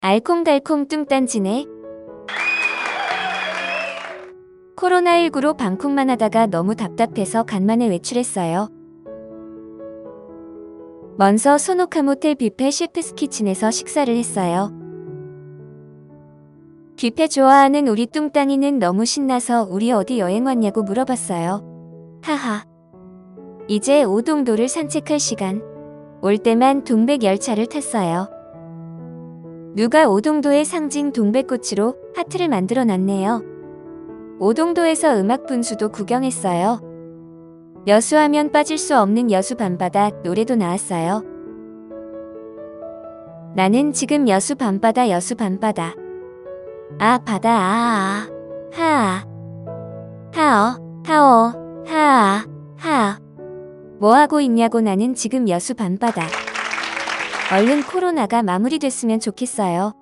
알콩달콩 뚱딴지네. 코로나19로 방콕만 하다가 너무 답답해서 간만에 외출했어요. 먼저 소노카 모텔 뷔페 셰프스 키친에서 식사를 했어요. 뷔페 좋아하는 우리 뚱딴이는 너무 신나서 우리 어디 여행 왔냐고 물어봤어요. 하하. 이제 오동도를 산책할 시간. 올 때만 동백 열차를 탔어요. 누가 오동도의 상징 동백꽃으로 하트를 만들어 놨네요. 오동도에서 음악 분수도 구경했어요. 여수하면 빠질 수 없는 여수 밤바다 노래도 나왔어요. 나는 지금 여수 밤바다 여수 밤바다. 아 바다 아아 하아 하어 하어 하아 하아 뭐 하고 있냐고 나는 지금 여수 밤바다. 얼른 코로나가 마무리됐으면 좋겠어요.